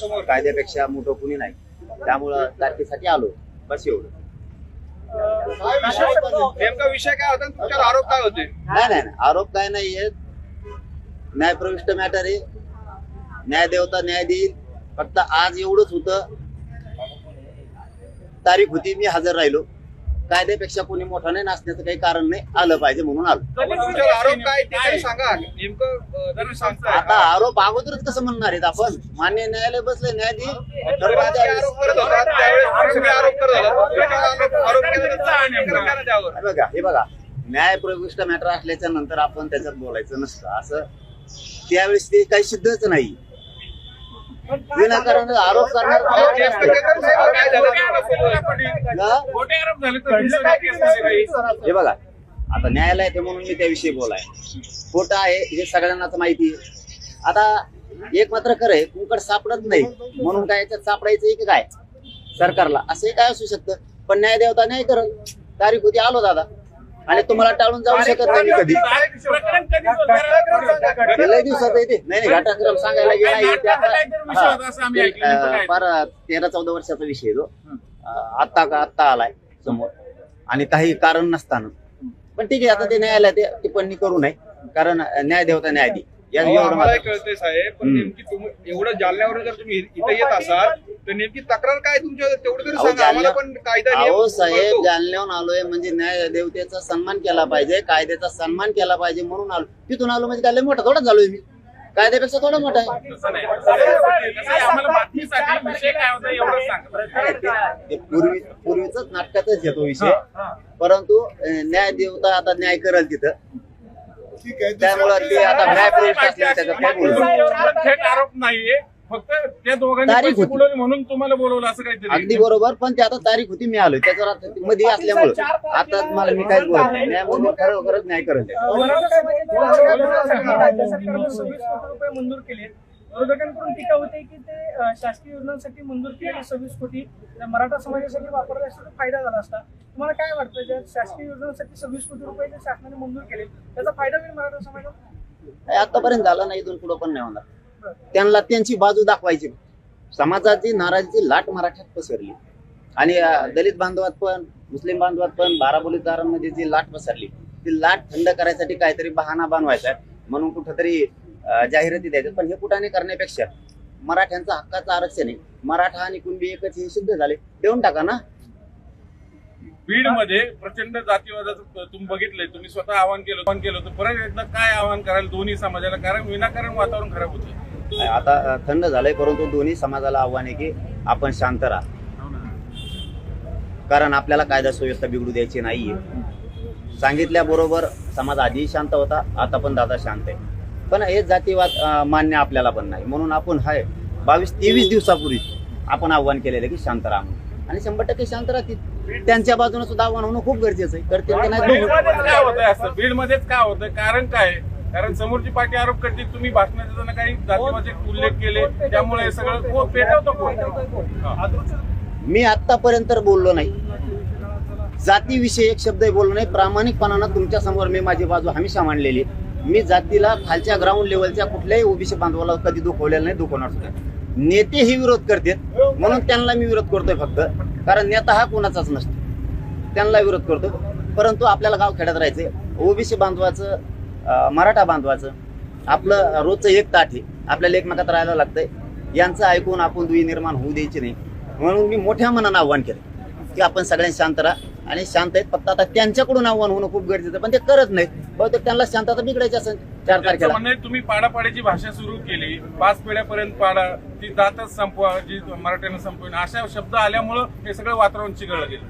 कायद्यासमोर कायद्यापेक्षा मोठं कुणी नाही. त्यामुळं तारखेसाठी आलो. बस एवढं. नेमका विषय काय होता? तुमच्यावर आरोप काय होते? नाही नाही नाही. आरोप काय नाहीये न्यायप्रविष्ट मॅटर आहे. न्याय देवता न्याय देईल फक्त आज एवढंच होतं. तारीख होती मी हजर राहिलो. कायद्यापेक्षा कोणी मोठा नाही नाचण्याचं काही कारण नाही आलं पाहिजे म्हणून आलो. पण तुमच्यावर आरोप काय ते तरी सांगा. नेमकं अं, तुम्ही सांगताय. आता आरोप अगोदरच कसं म्हणणार आहेत आपण? मान्य न्यायालय बसले न्याय देईल तर बाकी आरोप करत होता. त्यावेळेस तुम्ही आरोप करत होता. त्याच्यावर आरोप- आरोप केला तर काय करा ना त्यावर हे बघा हे बघा. न्यायप्रविष्ट मॅटर असल्याच्या नंतर आपण त्याच्यात बोलायचं नसतं. असं त्यावेळेस ते काही सिद्धच नाही. विनाकारण आरोप करणार नाही. हे बघा आता न्यायालय आहे म्हणून मी त्याविषयी बोलाय. खोटं आहे हे सगळ्यांनाच माहिती आहे. आता एक मात्र खरं आहे कुंकड सापडत नाही. म्हणून काय याच्यात सापडायचं की काय? सरकारला. असंही काय असू शकतं? पण न्याय देवता न्याय करत तारीख होती आलो दादा. आणि तुम्हाला टाळून जाऊ शकत नाही. कधी? लय दिवसात येते नाही नाही घटनाक्रम सांगायला गेला हा. फार तेरा चौदा वर्षाचा विषय आहे तो. अं, आत्ता का आत्ता आलाय समोर. आणि काही कारण नसताना. पण ठीक आहे आता ते न्यायालय ते टिप्पणी करू नये. कारण न्याय देवता न्याय दे या एवढं कळतंय साहेब पण. नेमकी तुम्ही एवढं जालन्यावरून जर तुम्ही इथे येत असाल तर नेमकी तक्रार काय तुमच्या तेवढं तरी सांगा. आम्हाला पण कायदा अहो साहेब. जालन्याहून आलोय म्हणजे न्याय देवतेचा सन्मान केला पाहिजे कायद्याचा सन्मान केला पाहिजे म्हणून आलो. तिथून आलो म्हणजे काय लय मोठा थोडा झालोय मी. कायद्यापेक्षा थोडा मोठा आहे. तसं नाही. कसं आहे, आम्हाला बातमीसाठी विषय काय होता एवढंच सांगा. ते पूर्वी पूर्वीच नाटकातच येतो विषय. परंतु न्याय देवता आता न्याय करेल तिथं. त्यामुळं ते आता न्याय प्रविष्ट असल्याने त्याच्यात काय बोलू तुमच्यावर थेट आरोप नाहीये फक्त त्या दोघांनी तारीख पैसे होती. बुडवले म्हणून तुम्हाला बोलवलं असं अगदी बरोबर पण ते आता तारीख होती मी आलोय त्याच्यावर आता ते मध्ये असल्यामुळं आता मला मी काय बोलत नाही न्याय म्हणजे खरोखरच न्याय करेल ते. राज्य सरकारनं सव्वीस कोटी रुपये मंजूर केले विरोधकांकडून टीका होते की ते शासकीय योजनांसाठी मंजूर केलेले सव्वीस कोटी मराठा समाजासाठी वापरले असते तर फायदा झाला असता. तुम्हाला काय वाटतं जर शासकीय योजनांसाठी सव्वीस कोटी रुपये जर शासनाने मंजूर केले त्याचा फायदा होईल मराठा समाजाला? आतापर्यंत झाला नाही इथून पुढं पण नाही होणार. त्यांना त्यांची बाजू दाखवायची. समाजाची नाराजीची लाट मराठ्यात पसरली. आणि दलित बांधवात पण मुस्लिम बांधवात पण बाराबोलीदारांमध्ये जी लाट पसरली ती लाट थंड करायसाठी काहीतरी बहाणा बनवायचा. म्हणून कुठंतरी जाहिराती द्यायच्या पण हे कुठाने करण्यापेक्षा मराठ्यांचं हक्काचं आरक्षण आहे. मराठा आणि कुणबी एकच हे सिद्ध झाले. देऊन टाका ना. बीडमध्ये प्रचंड जातीवादाचं तुम्ही बघितलंय. तुम्ही स्वतः आवाहन केलं आवाहन केलं होतं. परत एकदा काय आवाहन कराल दोन्ही समाजाला? कारण विनाकारण वातावरण खराब होतं. आता थंड झालंय परंतु दोन्ही समाजाला आव्हान आहे की आपण शांत राहा. कारण आपल्याला कायदा सुव्यवस्था बिघडू द्यायची नाहीये. सांगितल्याबरोबर समाज आधी शांत होता आता पण दादा शांत आहे. पण हे जातीवाद मान्य आपल्याला पण नाही. म्हणून आपण हाय बावीस तेवीस दिवसापूर्वी आपण आव्हान केलेलं की शांत राहा. आणि शंभर टक्के शांत राहतील. त्यांच्या बाजूने सुद्धा आव्हान होणं खूप गरजेचं आहे. करतील की नाही होतंय असं? बीड मध्येच काय होतंय? कारण काय? कारण समोरची पार्टी आरोप करते तुम्ही देताना काही जातीवाचे उल्लेख केले त्यामुळे हे सगळं कोण पेटवतो कोण. मी आतापर्यंत बोललो नाही. जातीविषयी एक शब्दही बोललो नाही. प्रामाणिकपणानं तुमच्यासमोर मी माझी बाजू हमेशा मांडलेली मी जातीला खालच्या ग्राउंड लेवलच्या कुठल्याही ओबीसी बांधवाला कधी दुखवलेला नाही दुखवणार सुद्धा. नेते ही विरोध करतात. म्हणून त्यांना मी विरोध करतोय फक्त. कारण नेता हा कोणाचाच नसतो. त्यांना विरोध करतो. परंतु आपल्याला गाव खेड्यात राहायचंय. ओबीसी बांधवाचं मराठा बांधवाचं आपलं रोजचं एक ताट आहे. आपल्याला एकमेकात राहायला लागतंय. यांचं ऐकून आपण दुई निर्माण होऊ द्यायची नाही. म्हणून मी मोठ्या मनानं आव्हान केलं की आपण सगळ्यांनी शांत राहा. आणि शांत आहेत. फक्त आता त्यांच्याकडून आव्हान होणं खूप गरजेचं पण ते करत नाहीत. बहुतेक त्यांना शांतता बिघडायची असेल चार तारखेला. तुम्ही पाडापाडीची भाषा सुरू केली. पाच पिढ्यापर्यंत पाडा. ती जातच संपवा जी मराठ्यानं संपविन. अशा शब्द आल्यामुळं हे सगळं वातावरण चिघळलं गेलं.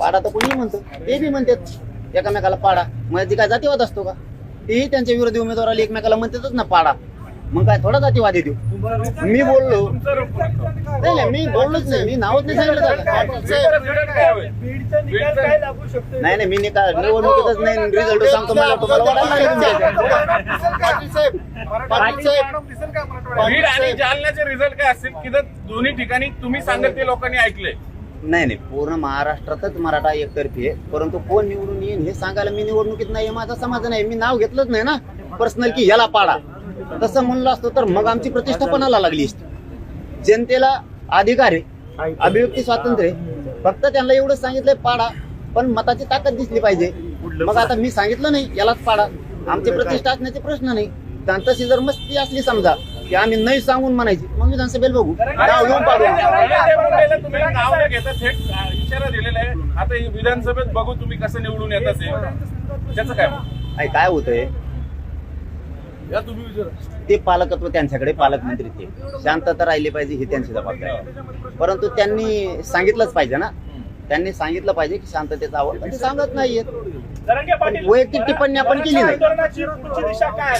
पाडा तर कोणी म्हणतो. ते बी म्हणतात एकामेकाला पाडा. मग ती काय जातीवाद असतो का? तेही त्यांच्या विरोधी उमेदवाराला एकमेकाला म्हणतातच ना पाडा. मग काय थोडा जातीवाद येतो मी बोललो. नाही नाही मी बोललोच नाही मी नावच नाही सांगितलं त्याला. नाही नाही मी निकाल निवडणुकीतच नाही रिझल्ट सांगतो मला तुम्हाला वाटायला लागेल. बीड आणि जालन्याचे रिझल्ट काय असतील? की जर दोन्ही ठिकाणी तुम्ही सांगत ते लोकांनी ऐकले. नाही नाही पूर्ण महाराष्ट्रातच मराठा एकतर्फी आहे. परंतु कोण निवडून येईल हे सांगायला मी निवडणुकीत नाही हे माझा समाज नाही. मी नाव घेतलंच नाही ना. पर्सनल की ह्याला पाडा. तसं म्हणलं असतं तर मग आमची प्रतिष्ठा पणाला लागली असती. जनतेला अधिकार आहे अभिव्यक्ती स्वातंत्र्य. फक्त त्यांना एवढंच सांगितलंय पाडा पण मताची ताकद दिसली पाहिजे. मग आता मी सांगितलं नाही यालाच पाडा. आमची प्रतिष्ठा असण्याचे प्रश्न नाही. तशी जर मस्ती असली समजा की आम्ही नाही सांगून म्हणायची मग विधानसभेला बघू. नाव येऊन पाडू. इशारा दिलेला आहे. आता हे विधानसभेत बघू तुम्ही कसं निवडून येतात त्याचं काय? काय होतंय? या तुम्ही विचारा. ते पालकत्व त्यांच्याकडे पालकमंत्री ते. शांतता राहिली पाहिजे ही त्यांची जबाबदारी परंतु त्यांनी सांगितलंच पाहिजे ना. त्यांनी सांगितलं पाहिजे की शांततेचा आवाज पण ते सांगत नाहीयेत. वैयक्तिक टिप्पणी आपण केली नाही काय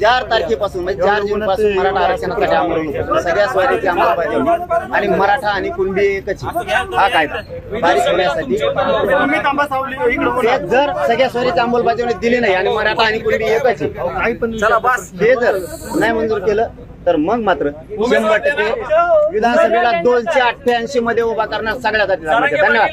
चार तारखेपासून म्हणजे चार जून पासून मराठा आरक्षणासाठी आंदोलन होतं. सगळ्या स्वारीची अंमलबजावणी. आणि मराठा आणि कुणबी एकच. हा कायदा. बारीक होण्यासाठी. जर सगळ्या स्वारीची अंमलबजावणी दिली नाही आणि मराठा आणि कुणबी एकच आहे. हे जर नाही मंजूर केलं तर मग मात्र शंभर टक्के विधानसभेला दोनशे अठ्ठ्याऐंशी मध्ये उभा करणार सगळ्या धन्यवाद.